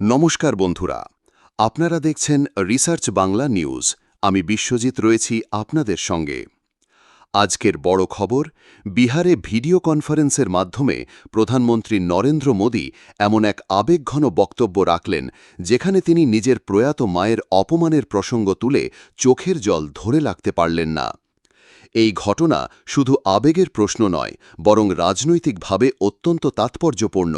নমস্কার বন্ধুরা, আপনারা দেখছেন রিসার্চ বাংলা নিউজ। আমি বিশ্বজিৎ রয়েছি আপনাদের সঙ্গে। আজকের বড় খবর, বিহারে ভিডিও কনফারেন্সের মাধ্যমে প্রধানমন্ত্রী নরেন্দ্র মোদী এমন এক আবেগঘন বক্তব্য রাখলেন, যেখানে তিনি নিজের প্রয়াত মায়ের অপমানের প্রসঙ্গ তুলে চোখের জল ধরে রাখতে পারলেন না। এই ঘটনা শুধু আবেগের প্রশ্ন নয়, বরং রাজনৈতিকভাবে অত্যন্ত তাৎপর্যপূর্ণ।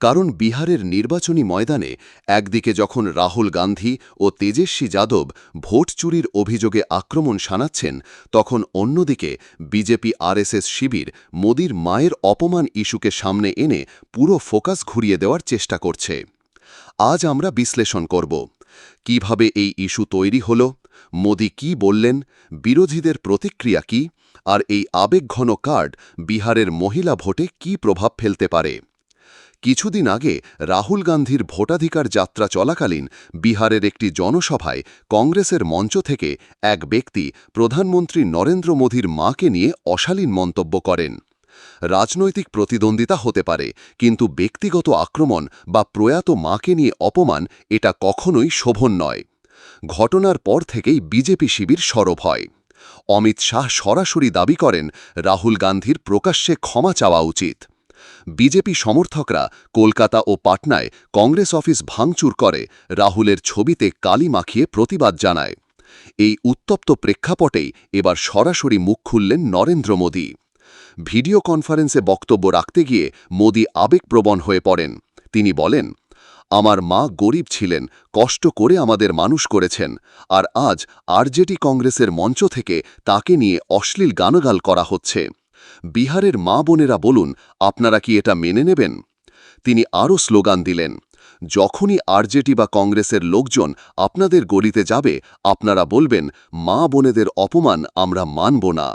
কারণ বিহারের নির্বাচনী ময়দানে একদিকে যখন রাহুল গান্ধী ও তেজস্বী যাদব ভোট চুরির অভিযোগে আক্রমণ শানাচ্ছেন, তখন অন্যদিকে বিজেপি আরএসএস শিবির মোদির মায়ের অপমান ইস্যুকে সামনে এনে পুরো ফোকাস ঘুরিয়ে দেওয়ার চেষ্টা করছে। আজ আমরা বিশ্লেষণ করব। কীভাবে এই ইস্যু তৈরি হল? মোদি কি বললেন? বিরোধীদের প্রতিক্রিয়া কি? আর এই আবেগঘন কার্ড বিহারের মহিলা ভোটে কি প্রভাব ফেলতে পারে? কিছুদিন আগে রাহুল গান্ধীর ভোটাধিকার যাত্রা চলাকালীন বিহারের একটি জনসভায় কংগ্রেসের মঞ্চ থেকে এক ব্যক্তি প্রধানমন্ত্রী নরেন্দ্র মোদীর মাকে নিয়ে অশালীন মন্তব্য করেন। রাজনৈতিক প্রতিদ্বন্দ্বিতা হতে পারে, কিন্তু ব্যক্তিগত আক্রমণ বা প্রয়াত মাকে নিয়ে অপমান এটা কখনোই শোভন নয়। ঘটনার পর থেকেই বিজেপি শিবির সরব হয়। অমিত শাহ সরাসরি দাবি করেন, রাহুল গান্ধীর প্রকাশ্যে ক্ষমা চাওয়া উচিত। বিজেপি সমর্থকরা কলকাতা ও পাটনায় কংগ্রেস অফিস ভাঙচুর করে রাহুলের ছবিতে কালি মাখিয়ে প্রতিবাদ জানায়। এই উত্তপ্ত প্রেক্ষাপটেই এবার সরাসরি মুখ খুললেন নরেন্দ্র মোদী। ভিডিও কনফারেন্সে বক্তব্য রাখতে গিয়ে মোদী আবেগপ্রবণ হয়ে পড়েন। তিনি বলেন, আমার মা গরিব ছিলেন, কষ্ট করে আমাদের মানুষ করেছেন, আর আজ আরজেডি কংগ্রেসের মঞ্চ থেকে তাকে নিয়ে অশ্লীল গানগাল করা হচ্ছে। বিহারের মা বোনেরা বলুন, আপনারা কি এটা মেনে নেবেন? তিনি আরও স্লোগান দিলেন, যখনই আরজেটি বা কংগ্রেসের লোকজন আপনাদের গলিতে যাবে, আপনারা বলবেন, মা বোনেদের অপমান আমরা মানব না।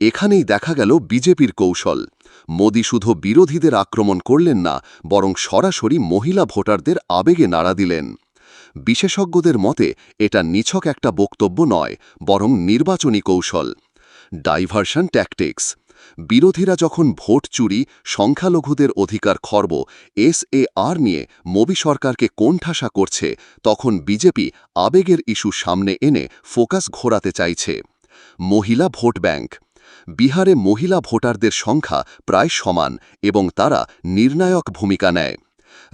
এখানেই দেখা গেল বিজেপির কৌশল। মোদি শুধু বিরোধীদের আক্রমণ করলেন না, বরং সরাসরি মহিলা ভোটারদের আবেগে নাড়া দিলেন। বিশেষজ্ঞদের মতে, এটা নিছক একটা বক্তব্য নয়, বরং নির্বাচনী কৌশল। Diversion tactics. বিরোধীরা যখন ভোট চুরি, সংখ্যালঘুদের অধিকার খর্ব, এস এ আর নিয়ে মোবি সরকারকে কোণঠাসা করছে, তখন বিজেপি আবেগের ইস্যু সামনে এনে ফোকাস ঘোরাতে চাইছে। মহিলা ভোট ব্যাংক। বিহারে মহিলা ভোটারদের সংখ্যা প্রায় সমান এবং তারা নির্ণায়ক ভূমিকা নেয়।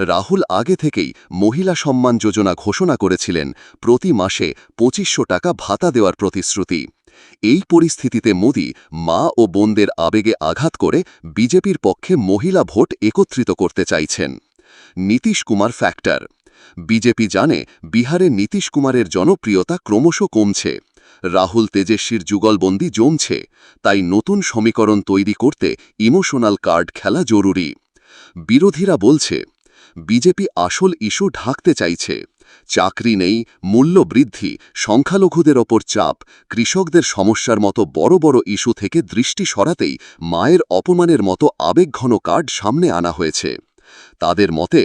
রাহুল আগে থেকেই মহিলা সম্মান যোজনা ঘোষণা করেছিলেন, প্রতি মাসে পঁচিশশো টাকা ভাতা দেওয়ার প্রতিশ্রুতি। এই পরিস্থিতিতে মোদি মা ও বোনদের আবেগে আঘাত করে বিজেপির পক্ষে মহিলা ভোট একত্রিত করতে চাইছেন। নীতিশ কুমার ফ্যাক্টর। বিজেপি জানে বিহারে নীতিশ কুমারের জনপ্রিয়তা ক্রমশ কমছে। রাহুল তেজস্বীর যুগলবন্দি জমছে। তাই নতুন সমীকরণ তৈরি করতে ইমোশনাল কার্ড খেলা জরুরি। বিরোধীরা বলছে, বিজেপি আসল ইস্যু ঢাকতে চাইছে। চাকরি নেই, মূল্য বৃদ্ধি, সংখ্যালঘুদের ওপর চাপ, কৃষকদের সমস্যার মতো বড় বড় ইস্যু থেকে দৃষ্টি সরাতেই মায়ের অপমানের মতো আবেগঘন কার্ড সামনে আনা হয়েছে। তাদের মতে,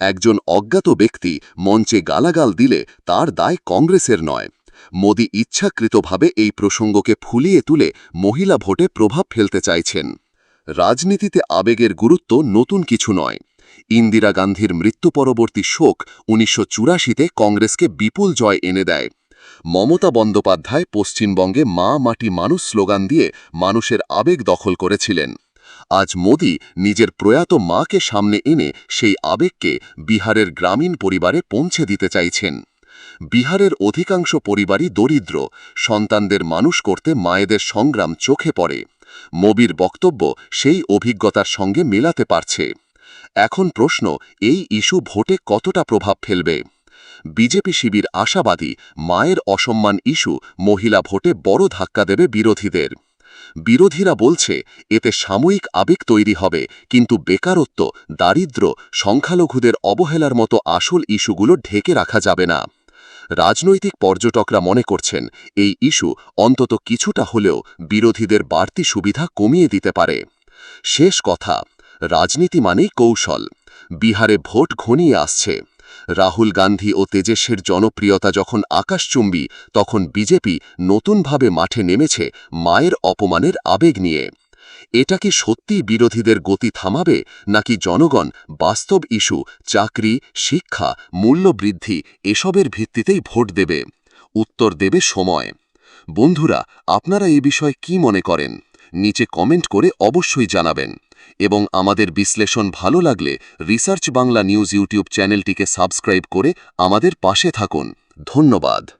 একজন অজ্ঞাত ব্যক্তি মঞ্চে গালাগাল দিলে তার দায় কংগ্রেসের নয়। মোদি ইচ্ছাকৃতভাবে এই প্রসঙ্গকে ফুলিয়ে তুলে মহিলা ভোটে প্রভাব ফেলতে চাইছেন। রাজনীতিতে আবেগের গুরুত্ব নতুন কিছু নয়। ইন্দিরা গান্ধীর মৃত্যু পরবর্তী শোক উনিশশো চুরাশিতে কংগ্রেসকে বিপুল জয় এনে দেয়। মমতা বন্দ্যোপাধ্যায় পশ্চিমবঙ্গে মা মাটি মানুষ স্লোগান দিয়ে মানুষের আবেগ দখল করেছিলেন। আজ মোদি নিজের প্রয়াত মাকে সামনে এনে সেই আবেগকে বিহারের গ্রামীণ পরিবারে পৌঁছে দিতে চাইছেন। বিহারের অধিকাংশ পরিবারই দরিদ্র, সন্তানদের মানুষ করতে মায়েদের সংগ্রাম চোখে পড়ে। মবির বক্তব্য সেই অভিজ্ঞতার সঙ্গে মেলাতে পারছে। এখন প্রশ্ন, এই ইস্যু ভোটে কতটা প্রভাব ফেলবে? বিজেপি শিবির আশাবাদী, মায়ের অসম্মান ইস্যু মহিলা ভোটে বড় ধাক্কা দেবে বিরোধীদের। বিরোধীরা বলছে, এতে সাময়িক আবেগ তৈরি হবে, কিন্তু বেকারত্ব, দারিদ্র, সংখ্যালঘুদের অবহেলার মতো আসল ইস্যুগুলো ঢেকে রাখা যাবে না। রাজনৈতিক পর্যটকরা মনে করছেন, এই ইস্যু অন্তত কিছুটা হলেও বিরোধীদের বাড়তি সুবিধা কমিয়ে দিতে পারে। শেষ কথা, রাজনীতি মানেই কৌশল। বিহারে ভোট ঘনিয়ে আসছে। রাহুল গান্ধী ও তেজেশের জনপ্রিয়তা যখন আকাশচুম্বী, তখন বিজেপি নতুনভাবে মাঠে নেমেছে মায়ের অপমানের আবেগ নিয়ে। এটা কি সত্যিই বিরোধীদের গতি থামাবে, নাকি জনগণ, বাস্তব ইস্যু, চাকরি, শিক্ষা, মূল্যবৃদ্ধি, এসবের ভিত্তিতেই ভোট দেবে? উত্তর দেবে সময়। বন্ধুরা, আপনারা এ বিষয়ে কি মনে করেন? নিচে কমেন্ট করে অবশ্যই জানাবেন। এবং আমাদের বিশ্লেষণ ভালো লাগলে রিসার্চ বাংলা নিউজ ইউটিউব চ্যানেলটিকে সাবস্ক্রাইব করে আমাদের পাশে থাকুন। ধন্যবাদ।